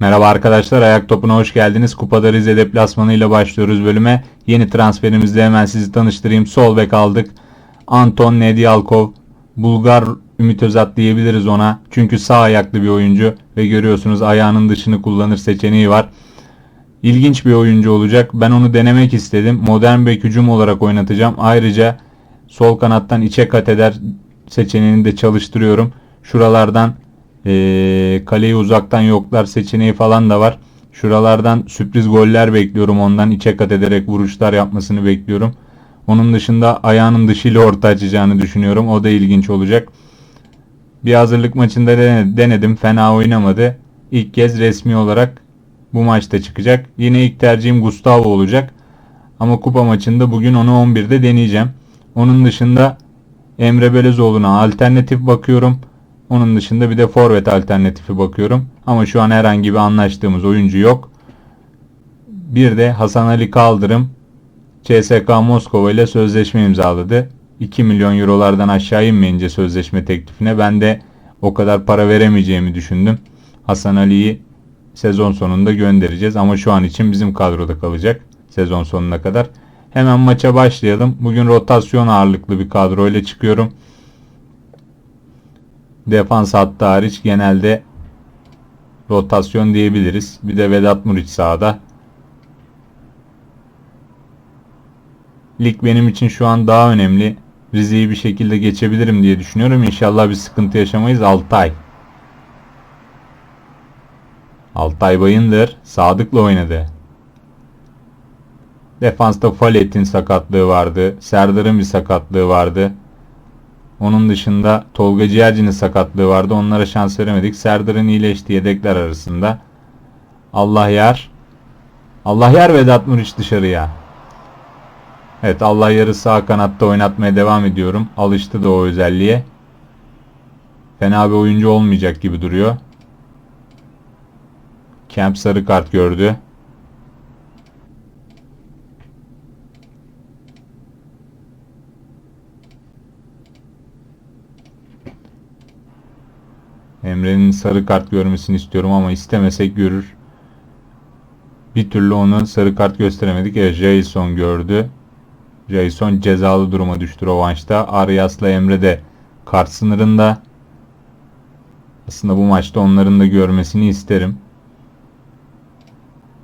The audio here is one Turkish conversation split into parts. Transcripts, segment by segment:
Merhaba arkadaşlar, Ayak Topu'na hoş geldiniz. Kupada Rize deplasmanıyla başlıyoruz bölüme. Yeni transferimizde hemen sizi tanıştırayım. Sol bek aldık. Anton Nedialkov. Bulgar Ümit Özat diyebiliriz ona. Çünkü sağ ayaklı bir oyuncu ve görüyorsunuz ayağının dışını kullanır seçeneği var. İlginç bir oyuncu olacak. Ben onu denemek istedim. Modern bek hücum olarak oynatacağım. Ayrıca sol kanattan içe kat eder seçeneğini de çalıştırıyorum. Şuralardan ee, kaleyi uzaktan yoklar seçeneği falan da var. Şuralardan sürpriz goller bekliyorum ondan. içe kat ederek vuruşlar yapmasını bekliyorum. Onun dışında ayağının dışıyla orta açacağını düşünüyorum. O da ilginç olacak. Bir hazırlık maçında denedim. Fena oynamadı. İlk kez resmi olarak bu maçta çıkacak. Yine ilk tercihim Gustavo olacak. Ama kupa maçında bugün onu 11'de deneyeceğim. Onun dışında Emre Belezoğlu'na alternatif bakıyorum. Onun dışında bir de forvet alternatifi bakıyorum. Ama şu an herhangi bir anlaştığımız oyuncu yok. Bir de Hasan Ali Kaldırım CSK Moskova ile sözleşme imzaladı. 2 milyon eurolardan aşağı inmeyince sözleşme teklifine ben de o kadar para veremeyeceğimi düşündüm. Hasan Ali'yi sezon sonunda göndereceğiz ama şu an için bizim kadroda kalacak sezon sonuna kadar. Hemen maça başlayalım. Bugün rotasyon ağırlıklı bir kadro ile çıkıyorum. Defans hattı hariç genelde rotasyon diyebiliriz. Bir de Vedat Muriç sağda. Lig benim için şu an daha önemli. Rize'yi bir şekilde geçebilirim diye düşünüyorum. İnşallah bir sıkıntı yaşamayız. Altay. Altay Bayındır Sadık'la oynadı. Defansta Falet'in sakatlığı vardı. Serdar'ın bir sakatlığı vardı. Onun dışında Tolga Ciğerci'nin sakatlığı vardı. Onlara şans veremedik. Serdar'ın iyileştiği yedekler arasında. Allah yar. Allah yar Vedat Muriç dışarıya. Evet Allah yarı sağ kanatta oynatmaya devam ediyorum. Alıştı da o özelliğe. Fena bir oyuncu olmayacak gibi duruyor. Kemp sarı kart gördü. Emre'nin sarı kart görmesini istiyorum ama istemesek görür. Bir türlü onu sarı kart gösteremedik. Evet Jason gördü. Jason cezalı duruma düştü rovanşta. Arias'la Emre de kart sınırında. Aslında bu maçta onların da görmesini isterim.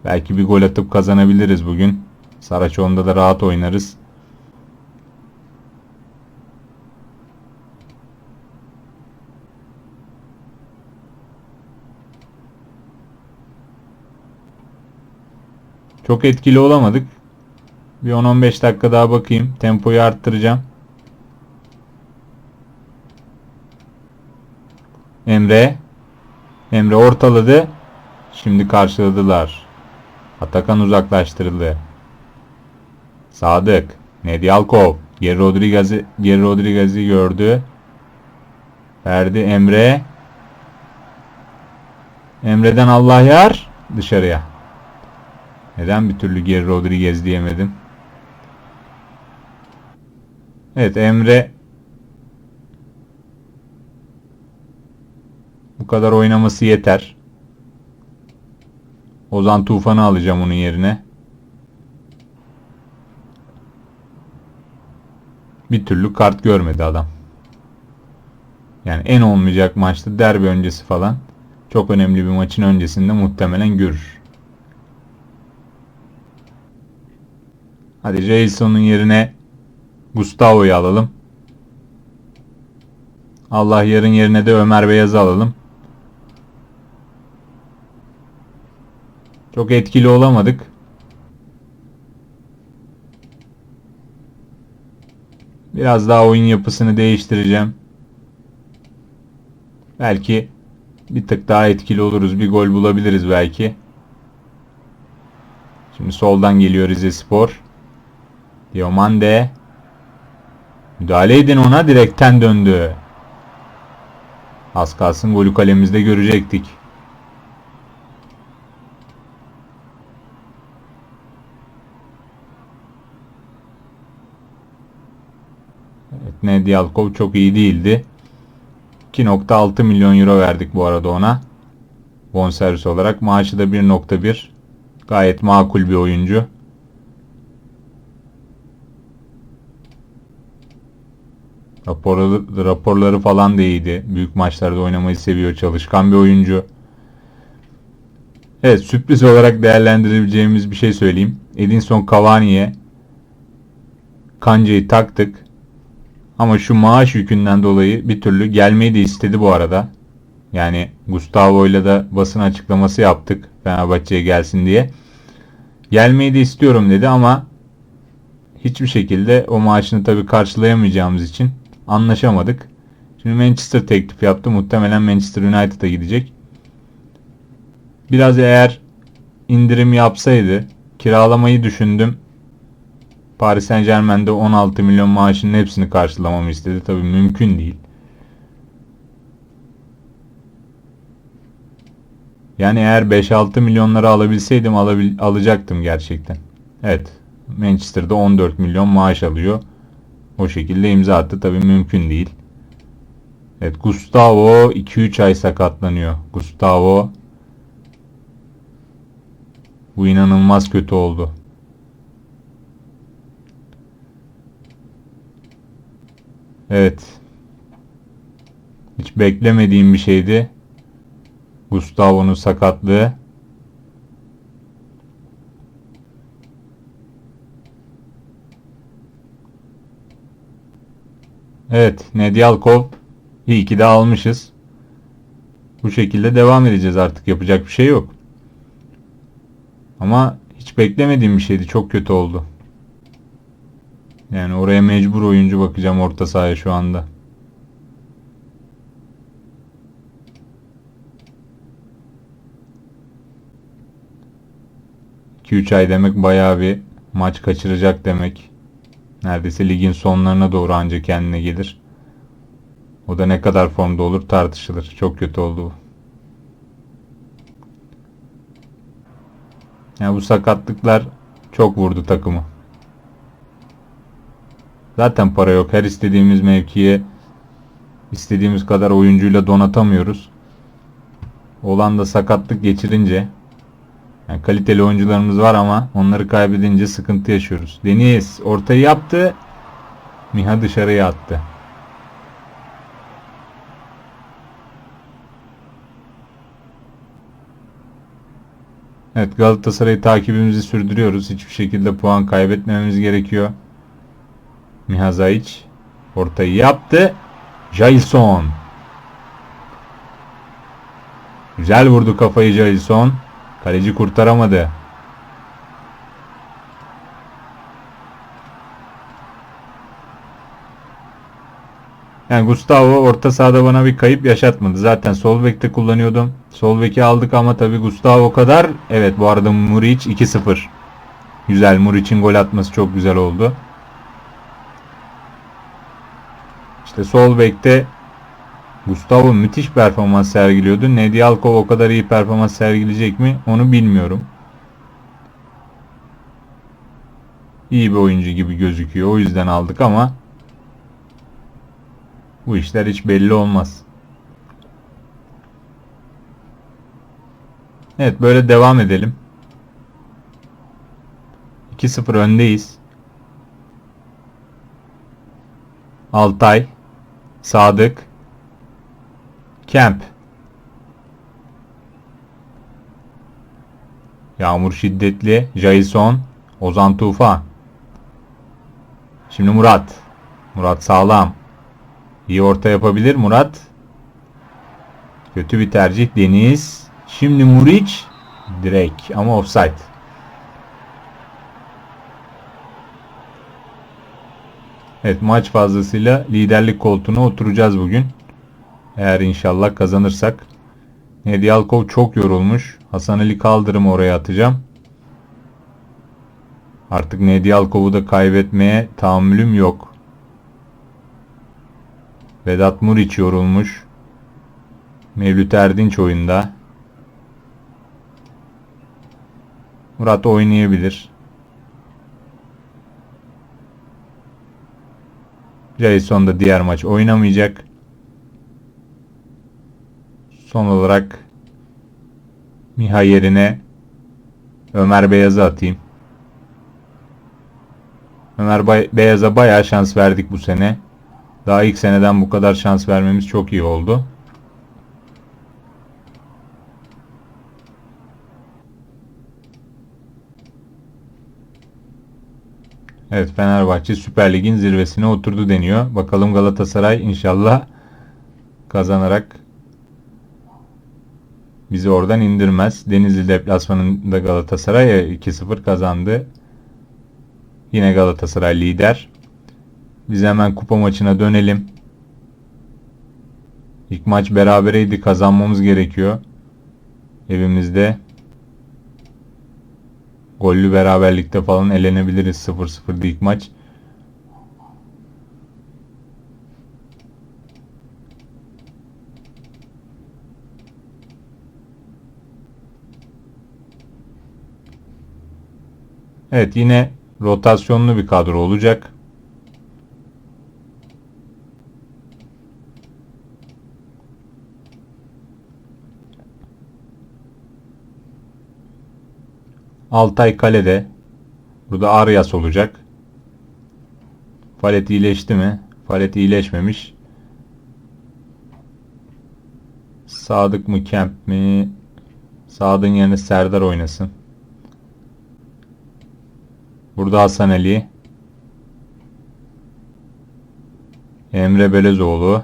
Belki bir gol atıp kazanabiliriz bugün. Saraçoğlu'nda da rahat oynarız. Çok etkili olamadık. Bir 10-15 dakika daha bakayım. Tempoyu arttıracağım. Emre. Emre ortaladı. Şimdi karşıladılar. Atakan uzaklaştırıldı. Sadık. Nedialkov. Geri Rodriguez'i Geri Rodriguez'i gördü. Verdi Emre. Emre'den Allah yar. Dışarıya. Neden bir türlü Geri Rodriguez diyemedim? Evet Emre bu kadar oynaması yeter. Ozan Tufan'ı alacağım onun yerine. Bir türlü kart görmedi adam. Yani en olmayacak maçta derbi öncesi falan. Çok önemli bir maçın öncesinde muhtemelen görür. Hadi Jason'un yerine Gustavo'yu alalım. Allah yarın yerine de Ömer Beyaz'ı alalım. Çok etkili olamadık. Biraz daha oyun yapısını değiştireceğim. Belki bir tık daha etkili oluruz. Bir gol bulabiliriz belki. Şimdi soldan geliyor Rize Spor. Diomande. Müdahale edin ona direkten döndü. Az kalsın golü kalemizde görecektik. Evet Nedialkov çok iyi değildi. 2.6 milyon euro verdik bu arada ona. bonservis olarak. Maaşı da 1.1. Gayet makul bir oyuncu. Raporları, raporları falan da iyiydi. Büyük maçlarda oynamayı seviyor. Çalışkan bir oyuncu. Evet sürpriz olarak değerlendirebileceğimiz bir şey söyleyeyim. Edinson Cavani'ye kancayı taktık. Ama şu maaş yükünden dolayı bir türlü gelmeyi de istedi bu arada. Yani Gustavo ile de basın açıklaması yaptık Fenerbahçe'ye gelsin diye. Gelmeyi de istiyorum dedi ama hiçbir şekilde o maaşını tabii karşılayamayacağımız için anlaşamadık. Şimdi Manchester teklif yaptı. Muhtemelen Manchester United'a gidecek. Biraz eğer indirim yapsaydı kiralamayı düşündüm. Paris Saint Germain'de 16 milyon maaşının hepsini karşılamamı istedi. Tabii mümkün değil. Yani eğer 5-6 milyonları alabilseydim alabil alacaktım gerçekten. Evet. Manchester'da 14 milyon maaş alıyor. O şekilde imza attı. Tabii mümkün değil. Evet Gustavo 2-3 ay sakatlanıyor. Gustavo bu inanılmaz kötü oldu. Evet. Hiç beklemediğim bir şeydi. Gustavo'nun sakatlığı. Evet, Nedyalkov iyi ki de almışız. Bu şekilde devam edeceğiz artık. Yapacak bir şey yok. Ama hiç beklemediğim bir şeydi. Çok kötü oldu. Yani oraya mecbur oyuncu bakacağım orta sahaya şu anda. üç ay demek bayağı bir maç kaçıracak demek. Neredeyse ligin sonlarına doğru ancak kendine gelir. O da ne kadar formda olur tartışılır. Çok kötü oldu bu. Yani bu sakatlıklar çok vurdu takımı. Zaten para yok. Her istediğimiz mevkiye istediğimiz kadar oyuncuyla donatamıyoruz. Olan da sakatlık geçirince yani kaliteli oyuncularımız var ama onları kaybedince sıkıntı yaşıyoruz. Deniz ortayı yaptı. Miha dışarıya attı. Evet Galatasaray takibimizi sürdürüyoruz. Hiçbir şekilde puan kaybetmememiz gerekiyor. Mihazaic ortayı yaptı. Jailson. Güzel vurdu kafayı Jailson. Kaleci kurtaramadı. Yani Gustavo orta sahada bana bir kayıp yaşatmadı. Zaten sol bekte kullanıyordum. Sol beki aldık ama tabi Gustavo kadar. Evet bu arada Muric 2-0. Güzel Muric'in gol atması çok güzel oldu. İşte sol bekte Gustavo müthiş performans sergiliyordu. Nedialkov o kadar iyi performans sergileyecek mi onu bilmiyorum. İyi bir oyuncu gibi gözüküyor. O yüzden aldık ama bu işler hiç belli olmaz. Evet böyle devam edelim. 2-0 öndeyiz. Altay Sadık Kemp. Yağmur şiddetli. Jason. Ozan Tufan. Şimdi Murat. Murat sağlam. İyi orta yapabilir Murat. Kötü bir tercih. Deniz. Şimdi Muric Direkt ama offside. Evet maç fazlasıyla liderlik koltuğuna oturacağız bugün. Eğer inşallah kazanırsak. Nedyalkov çok yorulmuş. Hasan Ali Kaldırım'ı oraya atacağım. Artık Nedyalkov'u da kaybetmeye tahammülüm yok. Vedat Muriç yorulmuş. Mevlüt Erdinç oyunda. Murat oynayabilir. Jason da diğer maç oynamayacak. Son olarak Miha yerine Ömer Beyaz'ı atayım. Ömer Beyaz'a bayağı şans verdik bu sene. Daha ilk seneden bu kadar şans vermemiz çok iyi oldu. Evet Fenerbahçe Süper Lig'in zirvesine oturdu deniyor. Bakalım Galatasaray inşallah kazanarak bizi oradan indirmez. Denizli deplasmanında Galatasaray 2-0 kazandı. Yine Galatasaray lider. Biz hemen kupa maçına dönelim. İlk maç berabereydi. Kazanmamız gerekiyor. Evimizde. Gollü beraberlikte falan elenebiliriz. 0-0'dı ilk maç. Evet yine rotasyonlu bir kadro olacak. Altay kalede. Burada Arias olacak. Falet iyileşti mi? Falet iyileşmemiş. Sadık mı Kemp mi? Sadık'ın yerine Serdar oynasın. Burada Hasan Ali. Emre Belezoğlu.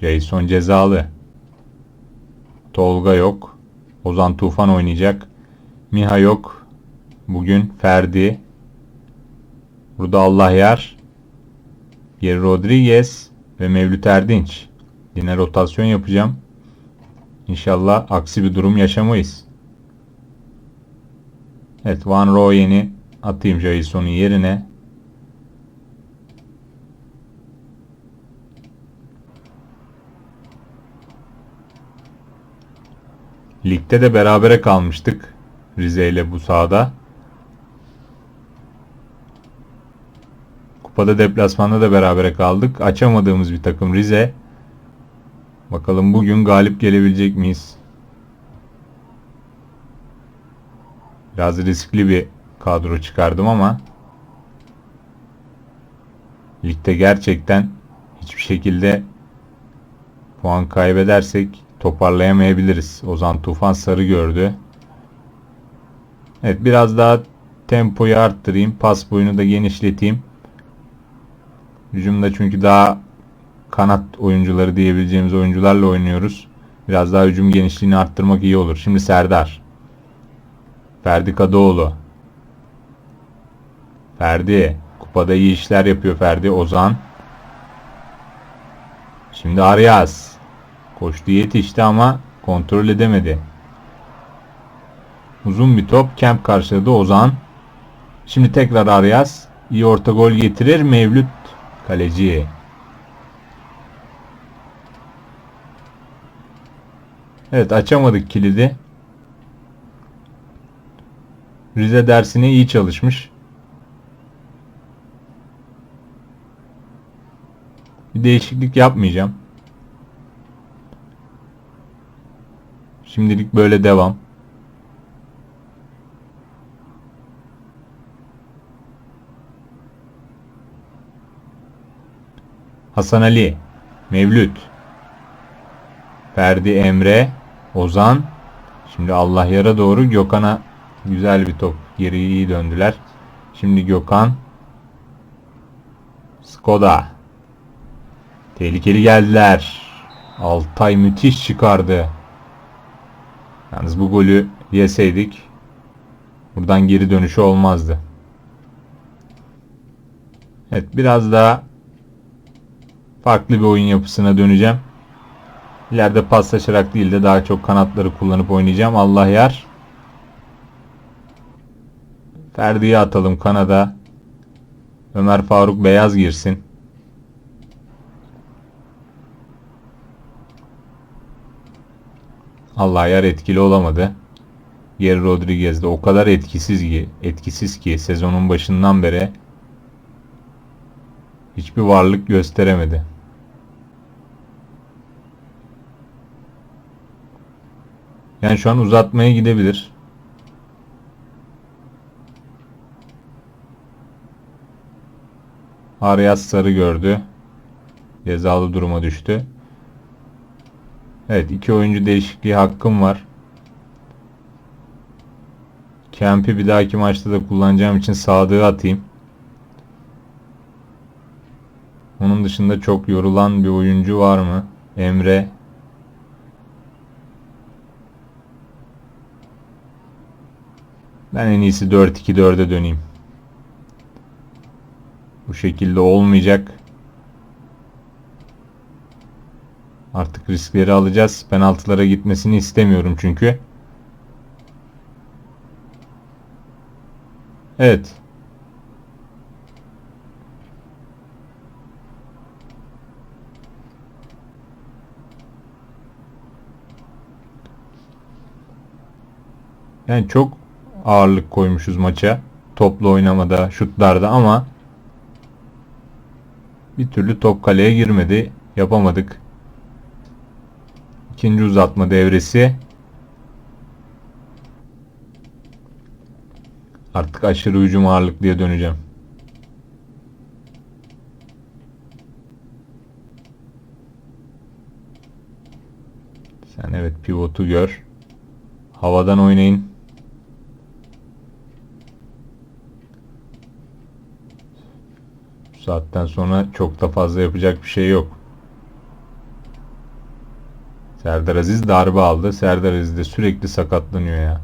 Jason cezalı. Tolga yok. Ozan Tufan oynayacak. Miha yok. Bugün Ferdi. Burada Allah yar. Geri Rodriguez ve Mevlüt Erdinç. Yine rotasyon yapacağım. İnşallah aksi bir durum yaşamayız. Evet Van Rooyen'i atayım Jason'un yerine. Ligde de berabere kalmıştık. Rize ile bu sahada. Kupada deplasmanda da berabere kaldık. Açamadığımız bir takım Rize. Bakalım bugün galip gelebilecek miyiz? Biraz riskli bir kadro çıkardım ama ligde gerçekten hiçbir şekilde puan kaybedersek toparlayamayabiliriz. Ozan Tufan sarı gördü. Evet biraz daha tempoyu arttırayım. Pas boyunu da genişleteyim. Hücumda çünkü daha kanat oyuncuları diyebileceğimiz oyuncularla oynuyoruz. Biraz daha hücum genişliğini arttırmak iyi olur. Şimdi Serdar. Ferdi Kadıoğlu. Ferdi. Kupada iyi işler yapıyor Ferdi. Ozan. Şimdi Arias. Koştu yetişti ama kontrol edemedi. Uzun bir top. Kemp karşıladı Ozan. Şimdi tekrar Arias. İyi orta gol getirir. Mevlüt kaleci. Evet açamadık kilidi. Rize dersine iyi çalışmış. Bir değişiklik yapmayacağım. Şimdilik böyle devam. Hasan Ali, Mevlüt, Ferdi Emre, Ozan. Şimdi Allah yara doğru Gökhan'a güzel bir top. Geri iyi döndüler. Şimdi Gökhan. Skoda. Tehlikeli geldiler. Altay müthiş çıkardı. Yalnız bu golü yeseydik buradan geri dönüşü olmazdı. Evet biraz daha farklı bir oyun yapısına döneceğim. İleride paslaşarak değil de daha çok kanatları kullanıp oynayacağım. Allah yar. Ferdi'yi atalım kanada. Ömer Faruk Beyaz girsin. Allah yar etkili olamadı. Geri Rodriguez de o kadar etkisiz ki, etkisiz ki sezonun başından beri hiçbir varlık gösteremedi. Yani şu an uzatmaya gidebilir. Arias sarı gördü. Cezalı duruma düştü. Evet iki oyuncu değişikliği hakkım var. Kemp'i bir dahaki maçta da kullanacağım için Sadık'ı atayım. Onun dışında çok yorulan bir oyuncu var mı? Emre. Ben en iyisi 4-2-4'e döneyim. Bu şekilde olmayacak. Artık riskleri alacağız. Penaltılara gitmesini istemiyorum çünkü. Evet. Yani çok ağırlık koymuşuz maça. Toplu oynamada, şutlarda ama bir türlü top kaleye girmedi. Yapamadık. İkinci uzatma devresi. Artık aşırı hücum ağırlıklıya döneceğim. Sen evet pivotu gör. Havadan oynayın. Bu saatten sonra çok da fazla yapacak bir şey yok. Serdar Aziz darbe aldı. Serdar Aziz de sürekli sakatlanıyor ya.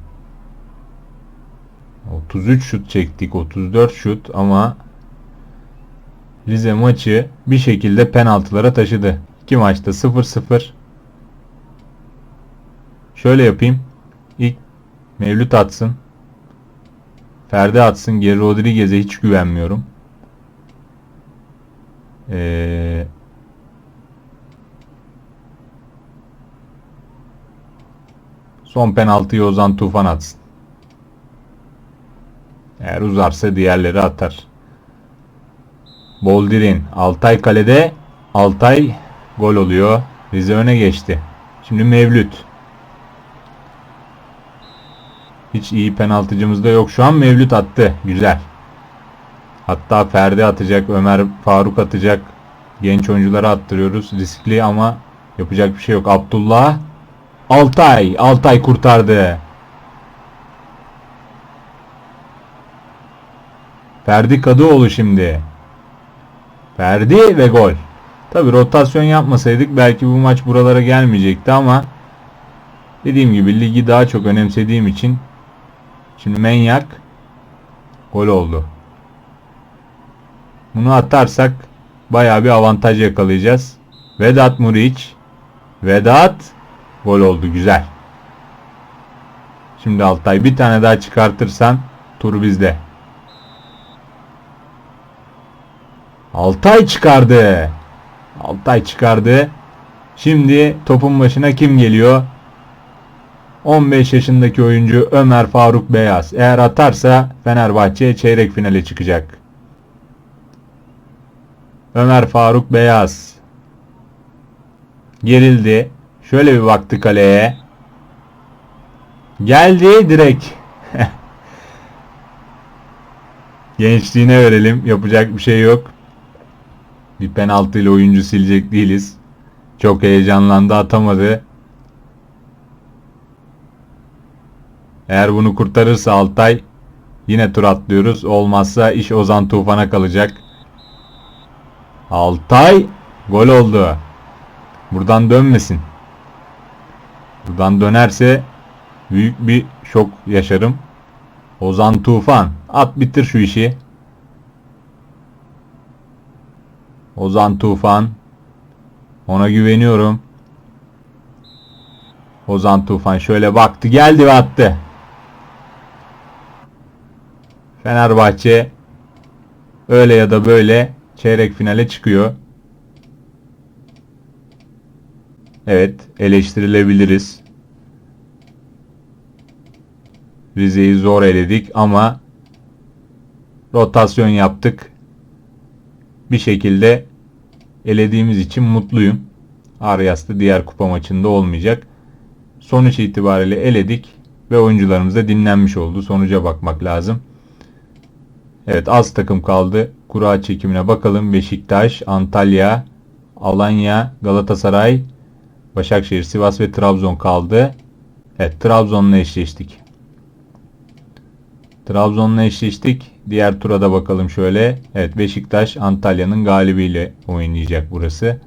33 şut çektik. 34 şut ama Rize maçı bir şekilde penaltılara taşıdı. İki maçta 0-0. Şöyle yapayım. İlk Mevlüt atsın. Ferdi atsın. Geri Rodriguez'e hiç güvenmiyorum. Ee, son penaltıyı Ozan Tufan atsın. Eğer uzarsa diğerleri atar. Boldirin. Altay kalede. Altay gol oluyor. Rize öne geçti. Şimdi Mevlüt. Hiç iyi penaltıcımız da yok. Şu an Mevlüt attı. Güzel. Hatta Ferdi atacak. Ömer Faruk atacak. Genç oyunculara attırıyoruz. Riskli ama yapacak bir şey yok. Abdullah. Altay. Altay kurtardı. Ferdi Kadıoğlu şimdi. Ferdi ve gol. Tabi rotasyon yapmasaydık belki bu maç buralara gelmeyecekti ama dediğim gibi ligi daha çok önemsediğim için şimdi Menyak gol oldu. Bunu atarsak baya bir avantaj yakalayacağız. Vedat Muriç Vedat gol oldu güzel. Şimdi Altay bir tane daha çıkartırsan tur bizde. Altay çıkardı. Altay çıkardı. Şimdi topun başına kim geliyor? 15 yaşındaki oyuncu Ömer Faruk Beyaz. Eğer atarsa Fenerbahçe çeyrek finale çıkacak. Ömer Faruk Beyaz. Gerildi. Şöyle bir baktı kaleye. Geldi direkt. Gençliğine verelim. Yapacak bir şey yok. Bir penaltı ile oyuncu silecek değiliz. Çok heyecanlandı atamadı. Eğer bunu kurtarırsa Altay yine tur atlıyoruz. Olmazsa iş Ozan Tufan'a kalacak. Altay gol oldu. Buradan dönmesin. Buradan dönerse büyük bir şok yaşarım. Ozan Tufan at bitir şu işi. Ozan Tufan. Ona güveniyorum. Ozan Tufan şöyle baktı geldi ve attı. Fenerbahçe öyle ya da böyle çeyrek finale çıkıyor. Evet eleştirilebiliriz. Rize'yi zor eledik ama rotasyon yaptık. Bir şekilde elediğimiz için mutluyum. Arias da diğer kupa maçında olmayacak. sonuç itibariyle eledik ve oyuncularımız da dinlenmiş oldu. Sonuca bakmak lazım. Evet az takım kaldı. Kura çekimine bakalım. Beşiktaş, Antalya, Alanya, Galatasaray, Başakşehir, Sivas ve Trabzon kaldı. Evet Trabzon'la eşleştik. Trabzon'la eşleştik. Diğer tura da bakalım şöyle. Evet Beşiktaş Antalya'nın galibiyle oynayacak burası.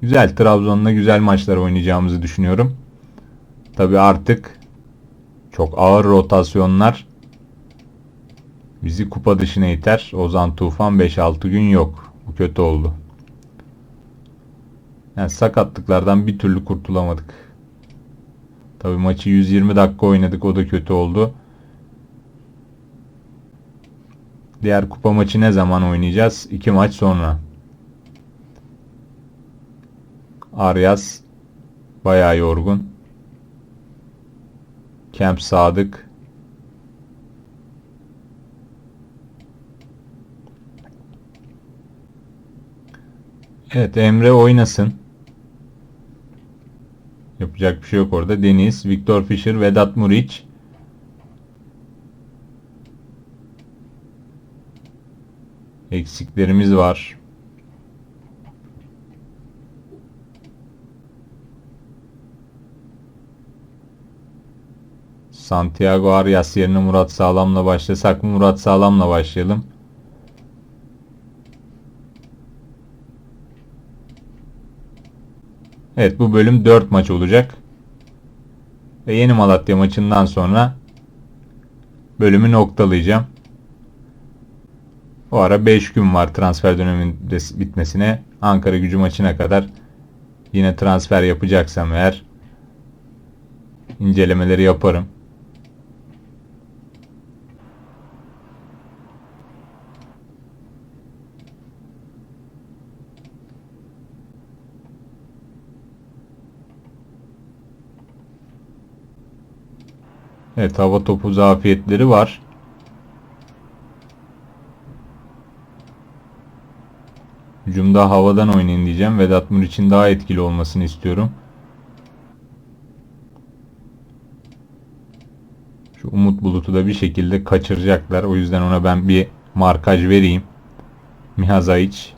Güzel Trabzon'la güzel maçlar oynayacağımızı düşünüyorum. Tabi artık çok ağır rotasyonlar bizi kupa dışına iter. Ozan Tufan 5-6 gün yok. Bu kötü oldu. Yani sakatlıklardan bir türlü kurtulamadık. Tabi maçı 120 dakika oynadık. O da kötü oldu. Diğer kupa maçı ne zaman oynayacağız? İki maç sonra. Arias bayağı yorgun. Kemp Sadık. Evet Emre oynasın. Yapacak bir şey yok orada. Deniz, Victor Fischer, Vedat Muriç. Eksiklerimiz var. Santiago Arias yerine Murat Sağlam'la başlasak mı? Murat Sağlam'la başlayalım. Evet bu bölüm 4 maç olacak. Ve yeni Malatya maçından sonra bölümü noktalayacağım. O ara 5 gün var transfer döneminin bitmesine. Ankara gücü maçına kadar yine transfer yapacaksam eğer incelemeleri yaparım. Evet hava topu zafiyetleri var. Hücumda havadan oynayın diyeceğim. Vedat Muriç'in daha etkili olmasını istiyorum. Şu Umut Bulut'u da bir şekilde kaçıracaklar. O yüzden ona ben bir markaj vereyim. Mihazaiç.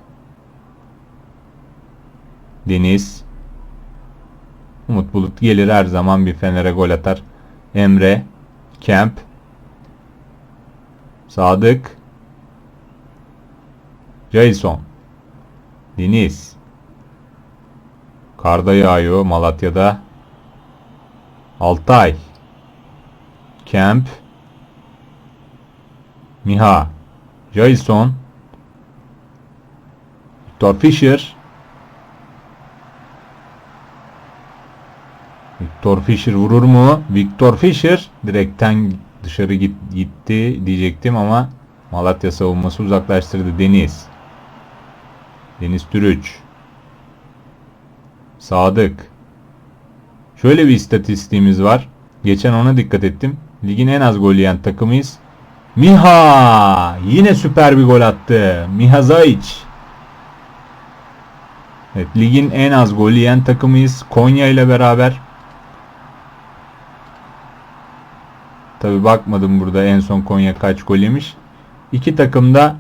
Deniz. Umut Bulut gelir her zaman bir Fener'e gol atar. Emre, Kemp, Sadık, Jason, Deniz, Karda yağıyor Malatya'da, Altay, Kemp, Miha, Jason, Victor Fischer, Victor Fischer vurur mu? Victor Fischer direkten dışarı git, gitti diyecektim ama Malatya savunması uzaklaştırdı. Deniz. Deniz Türüç. Sadık. Şöyle bir istatistiğimiz var. Geçen ona dikkat ettim. Ligin en az gol yiyen takımıyız. Miha! Yine süper bir gol attı. Miha Zaiç. Evet, ligin en az gol yiyen takımıyız. Konya ile beraber Tabi bakmadım burada en son Konya kaç gol yemiş. İki takım da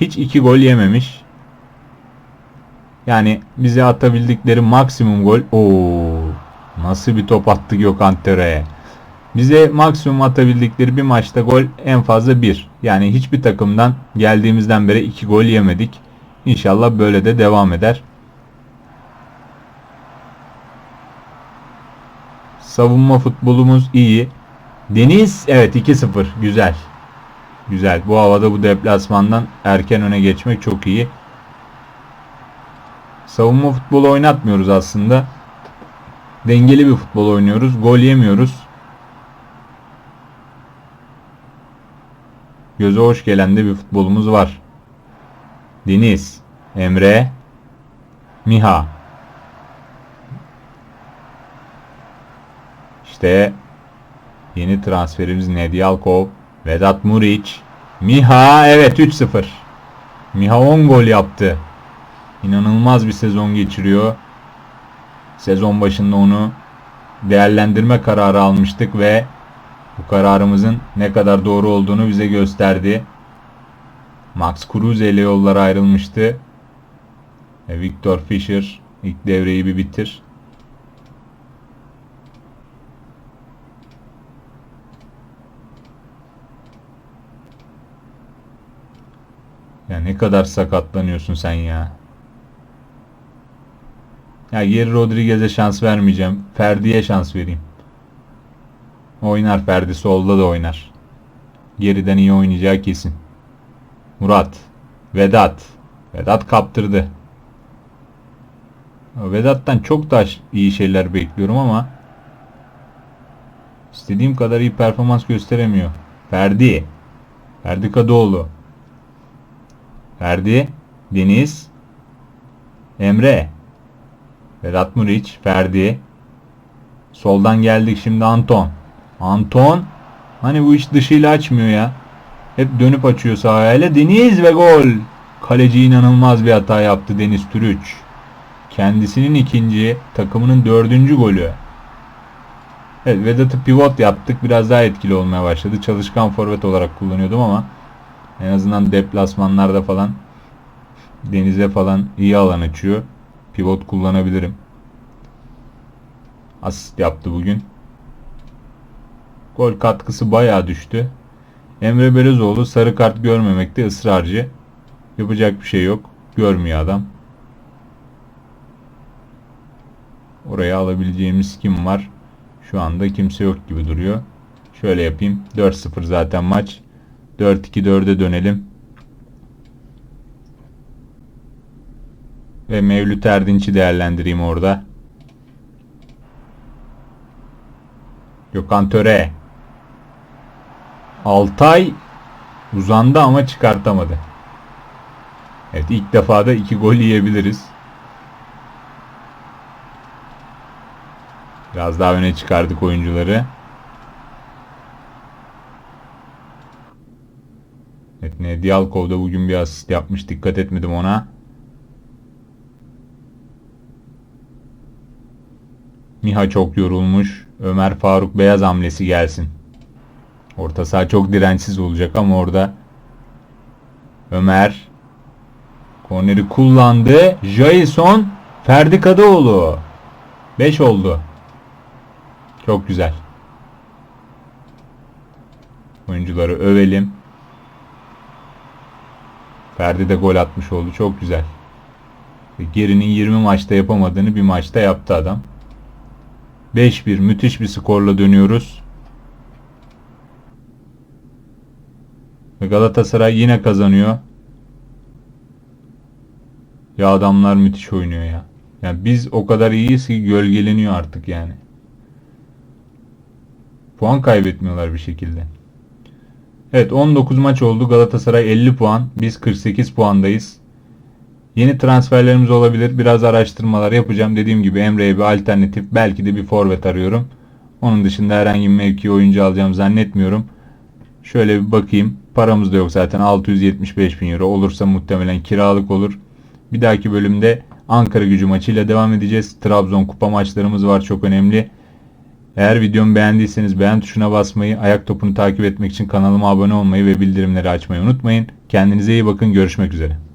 hiç iki gol yememiş. Yani bize atabildikleri maksimum gol. Oo, nasıl bir top attı Gökhan Töre'ye. Bize maksimum atabildikleri bir maçta gol en fazla bir. Yani hiçbir takımdan geldiğimizden beri iki gol yemedik. İnşallah böyle de devam eder. Savunma futbolumuz iyi. Deniz evet 2-0 güzel. Güzel. Bu havada bu deplasmandan erken öne geçmek çok iyi. Savunma futbolu oynatmıyoruz aslında. Dengeli bir futbol oynuyoruz. Gol yemiyoruz. Göze hoş gelen de bir futbolumuz var. Deniz, Emre, Miha. İşte Yeni transferimiz Nedyalkov, Vedat Muriç, Miha evet 3-0. Miha 10 gol yaptı. İnanılmaz bir sezon geçiriyor. Sezon başında onu değerlendirme kararı almıştık ve bu kararımızın ne kadar doğru olduğunu bize gösterdi. Max Kruse ile yollar ayrılmıştı. Ve Victor Fischer ilk devreyi bir bitir. Ya ne kadar sakatlanıyorsun sen ya. Ya geri Rodriguez'e şans vermeyeceğim. Ferdi'ye şans vereyim. Oynar Ferdi solda da oynar. Geriden iyi oynayacağı kesin. Murat. Vedat. Vedat kaptırdı. Vedat'tan çok da iyi şeyler bekliyorum ama istediğim kadar iyi performans gösteremiyor. Ferdi. Ferdi Kadıoğlu. Ferdi. Deniz. Emre. Vedat Muriç. Ferdi. Soldan geldik şimdi Anton. Anton. Hani bu iş dışıyla açmıyor ya. Hep dönüp açıyor sahaya. Deniz ve gol. Kaleci inanılmaz bir hata yaptı Deniz Türüç. Kendisinin ikinci, takımının dördüncü golü. Evet Vedat'ı pivot yaptık. Biraz daha etkili olmaya başladı. Çalışkan forvet olarak kullanıyordum ama en azından deplasmanlarda falan denize falan iyi alan açıyor. Pivot kullanabilirim. Asist yaptı bugün. Gol katkısı bayağı düştü. Emre Belözoğlu sarı kart görmemekte ısrarcı. Yapacak bir şey yok. Görmüyor adam. Oraya alabileceğimiz kim var? Şu anda kimse yok gibi duruyor. Şöyle yapayım. 4-0 zaten maç. 4-2-4'e dönelim. Ve Mevlüt Erdinç'i değerlendireyim orada. Gökhan Töre. Altay uzandı ama çıkartamadı. Evet ilk defa da iki gol yiyebiliriz. Biraz daha öne çıkardık oyuncuları. Evet Nedialkov da bugün bir asist yapmış. Dikkat etmedim ona. Miha çok yorulmuş. Ömer Faruk Beyaz hamlesi gelsin. Orta saha çok dirençsiz olacak ama orada Ömer korneri kullandı. Jason Ferdi Kadıoğlu 5 oldu. Çok güzel. Oyuncuları övelim. Ferdi de gol atmış oldu. Çok güzel. Gerinin 20 maçta yapamadığını bir maçta yaptı adam. 5-1 müthiş bir skorla dönüyoruz. Galatasaray yine kazanıyor. Ya adamlar müthiş oynuyor ya. Yani biz o kadar iyiyiz ki gölgeleniyor artık yani. Puan kaybetmiyorlar bir şekilde. Evet 19 maç oldu. Galatasaray 50 puan. Biz 48 puandayız. Yeni transferlerimiz olabilir. Biraz araştırmalar yapacağım. Dediğim gibi Emre'ye bir alternatif. Belki de bir forvet arıyorum. Onun dışında herhangi bir mevki oyuncu alacağım zannetmiyorum. Şöyle bir bakayım. Paramız da yok zaten. 675 bin euro. Olursa muhtemelen kiralık olur. Bir dahaki bölümde Ankara gücü maçıyla devam edeceğiz. Trabzon kupa maçlarımız var. Çok önemli. Eğer videomu beğendiyseniz beğen tuşuna basmayı, ayak topunu takip etmek için kanalıma abone olmayı ve bildirimleri açmayı unutmayın. Kendinize iyi bakın. Görüşmek üzere.